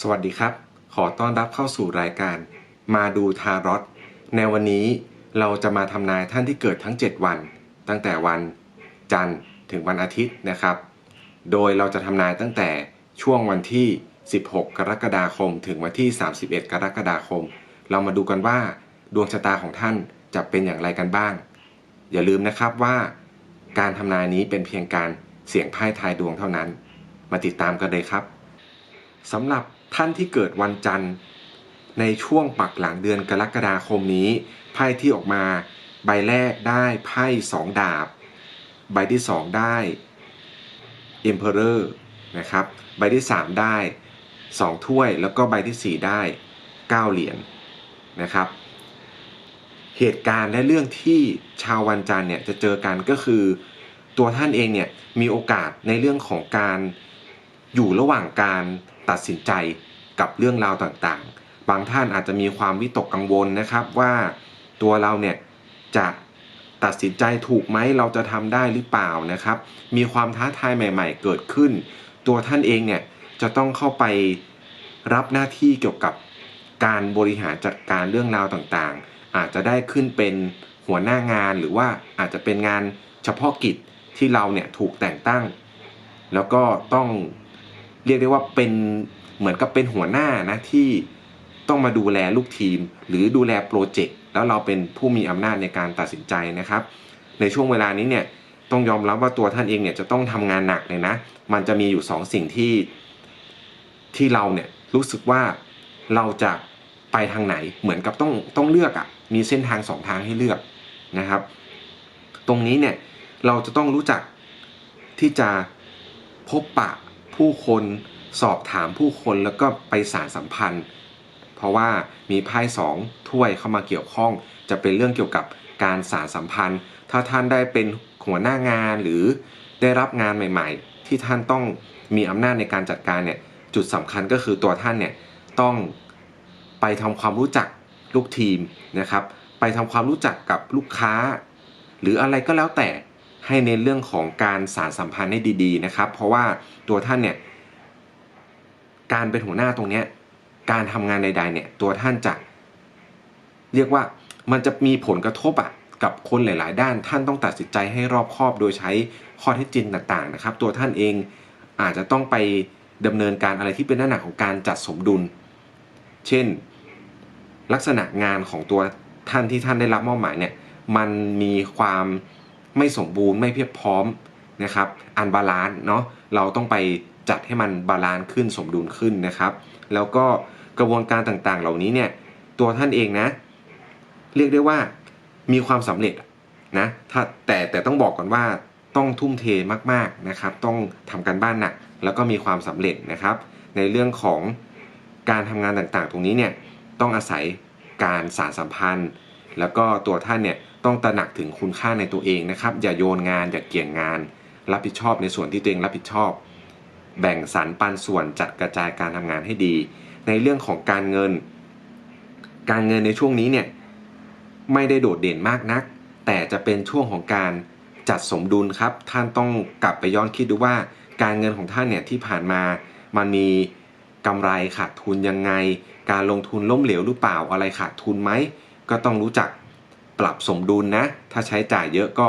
สวัสดีครับ ขอต้อนรับเข้าสู่รายการ มาดูทารอตในวันนี้เราจะมาทำนายท่านที่เกิดทั้ง 7 วัน ตั้งแต่วันจันทร์ถึงวันอาทิตย์นะครับ โดยเราจะทำนายตั้งแต่ช่วงวันที่ 16 กรกฎาคม ถึงวันที่ 31 กรกฎาคม เรามาดูกันว่า ดวงชะตาของท่านจะเป็นอย่างไรกันบ้าง อย่าลืมนะครับว่า การทำนายนี้เป็นเพียงการเสี่ยงไพ่ทายดวงเท่านั้น มาติดตามกันเลยครับสำหรับ ท่านที่เกิดวันจันทร์ ในช่วงปักหลังเดือนกรกฎาคมนี้ ไพ่ที่ออกมาใบแรกได้ไพ่สองดาบ ใบที่สองได้ Emperor นะครับใบที่สามได้สองถ้วยแล้วก็ใบที่สี่ได้เก้าเหรียญนะครับ เหตุการณ์และเรื่องที่ชาววันจันทร์เนี่ยจะเจอกันก็คือ ตัวท่านเองเนี่ยมีโอกาสในเรื่องของการอยู่ระหว่างการ ตัดสินใจกับเรื่องราวต่างๆ บางท่านอาจจะมีความวิตกกังวลนะครับว่าตัวเราเนี่ยจะตัดสินใจถูกไหมเราจะทำได้หรือเปล่านะครับ มีความท้าทายใหม่ ๆ เกิดขึ้น ตัวท่านเองเนี่ยจะต้องเข้าไปรับหน้าที่เกี่ยวกับการบริหารจัดการเรื่องราวต่างๆ อาจจะได้ขึ้นเป็นหัวหน้างานหรือว่าอาจจะเป็นงานเฉพาะกิจที่เราเนี่ยถูกแต่งตั้ง แล้วก็ต้อง เรียกได้ว่าเป็นเหมือนกับเป็นหัวหน้านะที่ต้องมาดูแลลูกทีม หรือดูแลโปรเจกต์แล้วเราเป็นผู้มีอำนาจในการตัดสินใจนะครับ ในช่วงเวลานี้เนี่ยต้องยอมรับว่าตัวท่านเองเนี่ยจะต้องทำงานหนักเลยนะ มันจะมีอยู่สองสิ่งที่ที่เราเนี่ยรู้สึกว่าเราจะไปทางไหนเหมือนกับต้องต้องเลือกอะ่ะมีเส้นทางสองทางให้เลือกนะครับ ตรงนี้เนี่ยเราจะต้องรู้จักที่จะพบปะ ผู้คนสอบถามผู้คนแล้วก็ไปสารสัมพันธ์ เพราะว่ามีไพ่สองถ้วยเข้ามาเกี่ยวข้อง จะเป็นเรื่องเกี่ยวกับการสารสัมพันธ์ ถ้าท่านได้เป็นหัวหน้างานหรือได้รับงานใหม่ ๆ ที่ท่านต้องมีอำนาจในการจัดการเนี่ยจุดสำคัญก็คือตัวท่านเนี่ยต้องไปทำความรู้จักลูกทีมนะครับ ไปทำความรู้จักกับลูกค้า หรืออะไรก็แล้วแต่ ให้ในเรื่องของการสารสัมพันธ์ให้ดีๆนะครับ เพราะว่าตัวท่านเนี่ยการเป็นหัวหน้าตรงเนี้ยการทำงานใดๆเนี่ยตัวท่านจะเรียกว่ามันจะมีผลกระทบอะกับคนหลาย ๆ ด้านท่านต้องตัดสินใจให้รอบคอบโดยใช้ข้อเท็จจริงต่างๆนะครับ ตัวท่านเองอาจจะต้องไปดำเนินการอะไรที่เป็นหน้าหนักของการจัดสมดุล เช่น ลักษณะงานของตัวท่านที่ท่านได้รับมอบหมายเนี่ยมันมีความ ไม่สมบูรณ์ไม่เพียบพร้อมนะครับอันบาลานซ์เนาะเราต้องไปจัดให้มันบาลานซ์ขึ้นสมดุลขึ้นนะครับ แล้วก็กระบวนการต่างๆ เหล่านี้เนี่ยตัวท่านเองนะ เรียกได้ว่ามีความสำเร็จนะถ้าแต่แต่ต้องบอกก่อนว่าต้องทุ่มเทมากๆนะครับ ต้องทำการบ้านหนักแล้วก็มีความสำเร็จนะครับ ในเรื่องของการทำงานต่างๆ ตรงนี้เนี่ยต้องอาศัยการสารสัมพันธ์ แล้วก็ตัวท่านเนี่ยต้องตระหนักถึงคุณค่าในตัวเองนะครับ อย่าโยนงานอย่าเกี่ยงงาน รับผิดชอบในส่วนที่ตัวเองรับผิดชอบ แบ่งสรรปันส่วนจัดกระจายการทำงานให้ดี ในเรื่องของการเงิน การเงินในช่วงนี้เนี่ยไม่ได้โดดเด่นมากนัก แต่จะเป็นช่วงของการจัดสมดุลครับ ท่านต้องกลับไปย้อนคิดดูว่า การเงินของท่านเนี่ยที่ผ่านมามันมีกำไรขาดทุนยังไง การลงทุนล้มเหลวหรือเปล่าอะไรขาดทุนไหม ก็ต้องรู้จักปรับสมดุลนะ ถ้าใช้จ่ายเยอะก็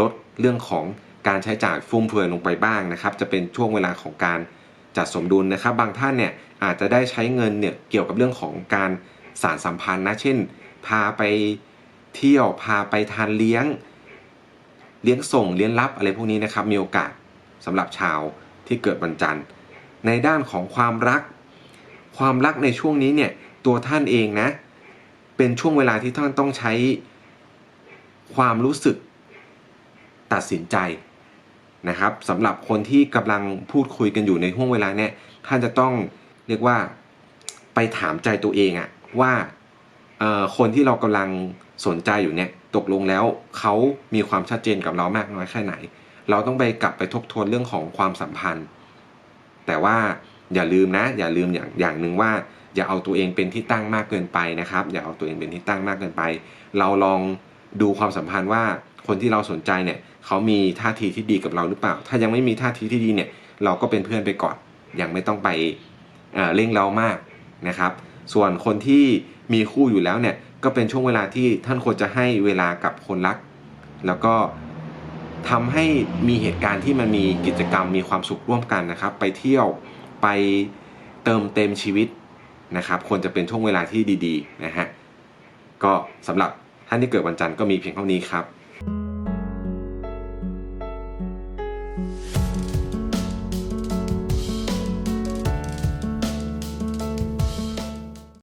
ลดเรื่องของการใช้จ่ายฟุ่มเฟือยลงไปบ้างนะครับ จะเป็นช่วงเวลาของการจัดสมดุลนะครับ บางท่านเนี่ยอาจจะได้ใช้เงินเนี่ยเกี่ยวกับเรื่องของการสารสัมพันธ์นะ เช่น พาไปเที่ยวพาไปทานเลี้ยง เลี้ยงส่งเลี้ยงรับอะไรพวกนี้นะครับ มีโอกาสสำหรับชาวที่เกิดวันจันทร์ ในด้านของความรัก ความรักในช่วงนี้เนี่ยตัวท่านเองนะ เป็นช่วงเวลาที่ท่านต้องใช้ความรู้สึกตัดสินใจนะครับสำหรับคนที่กำลังพูดคุยกันอยู่ในห่วงเวลาเนี่ยท่านจะต้องเรียกว่าไปถามใจตัวเองอะว่าคนที่เรากำลังสนใจอยู่เนี่ยตกลงแล้วเขามีความชัดเจนกับเรามากน้อยแค่ไหน เราต้องไปกลับไปทบทวนเรื่องของความสัมพันธ์ แต่ว่า อย่าลืมนะ อย่าลืมอย่างอย่างหนึ่งว่า อย่าเอาตัวเองเป็นที่ตั้งมากเกินไปนะครับ อย่าเอาตัวเองเป็นที่ตั้งมากเกินไป เราลองดูความสัมพันธ์ว่าคนที่เราสนใจเนี่ยเขามีท่าทีที่ดีกับเราหรือเปล่า ถ้ายังไม่มีท่าทีที่ดีเนี่ยเราก็เป็นเพื่อนไปก่อน ยังไม่ต้องไปเเร่งเรามากนะครับ ส่วนคนที่มีคู่อยู่แล้วเนี่ยก็เป็นช่วงเวลาที่ท่านควรจะให้เวลากับคนรัก แล้วก็ทำให้มีเหตุการณ์ที่มันมีกิจกรรมมีความสุขร่วมกันนะครับ ไปเที่ยว ไปเติมเต็มชีวิตนะครับควรจะเป็นช่วงเวลาที่ดีๆนะฮะก็สำหรับท่านที่เกิดวันจันทร์ก็มีเพียงเท่านี้ครับ